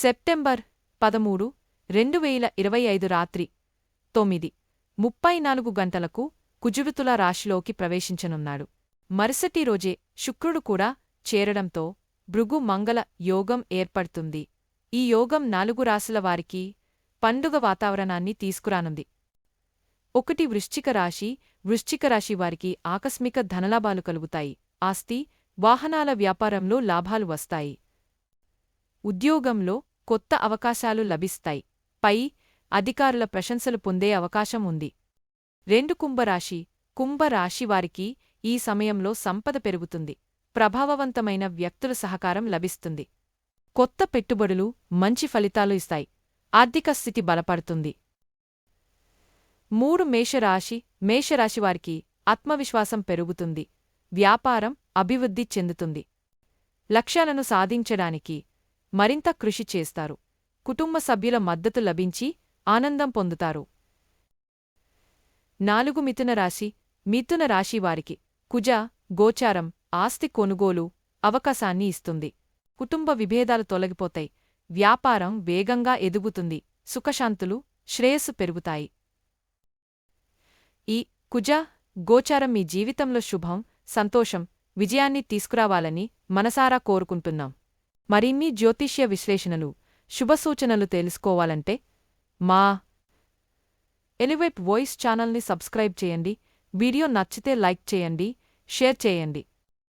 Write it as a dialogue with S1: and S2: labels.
S1: September పదమూడు రెండు వేల ఇరవై ఐదు రాత్రి తొమ్మిది ముప్పై నాలుగు గంటలకు కుజుడుతుల రాశిలోకి ప్రవేశించనున్నాడు. మరుసటి రోజే శుక్రుడు కూడా చేరడంతో భృగు మంగళ యోగం ఏర్పడుతుంది. ఈ యోగం నాలుగు రాశుల వారికి పండుగ వాతావరణాన్ని తీసుకురానుంది. ఒకటి వృశ్చిక రాశి వృశ్చిక రాశి వారికి ఆకస్మిక ధనలాభాలు కలుగుతాయి. ఆస్తి వాహనాల వ్యాపారంలో లాభాలు వస్తాయి. ఉద్యోగంలో కొత్త అవకాశాలు లభిస్తాయి. పై అధికారుల ప్రశంసలు పొందే అవకాశం ఉంది. రెండు కుంభరాశి కుంభరాశి వారికి ఈ సమయంలో సంపద పెరుగుతుంది. ప్రభావవంతమైన వ్యక్తుల సహకారం లభిస్తుంది. కొత్త పెట్టుబడులు మంచి ఫలితాలు ఇస్తాయి. ఆర్థిక స్థితి బలపడుతుంది. మూడు మేషరాశి మేషరాశివారికి ఆత్మవిశ్వాసం పెరుగుతుంది. వ్యాపారం అభివృద్ధి చెందుతుంది. లక్ష్యాలను సాధించడానికి మరింత కృషి చేస్తారు. కుటుంబ సభ్యుల మద్దతు లభించి ఆనందం పొందుతారు. నాలుగు మిథున రాశి మిథున రాశి వారికి కుజ గోచారం ఆస్తి కొనుగోలు అవకాశాన్ని ఇస్తుంది. కుటుంబ విభేదాలు తొలగిపోతాయి. వ్యాపారం వేగంగా ఎదుగుతుంది. సుఖశాంతులు శ్రేయస్సు పెరుగుతాయి. ఈ కుజ గోచారం మీ జీవితంలో శుభం సంతోషం విజయాన్ని తీసుకురావాలని మనసారా కోరుకుంటున్నాం. మరిన్ని జ్యోతిష్య విశ్లేషణలు శుభసూచనలు తెలుసుకోవాలంటే మా ఎలివేట్ వాయిస్ ఛానల్ని సబ్స్క్రైబ్ చేయండి వీడియో నచ్చితే లైక్ చేయండి షేర్ చేయండి.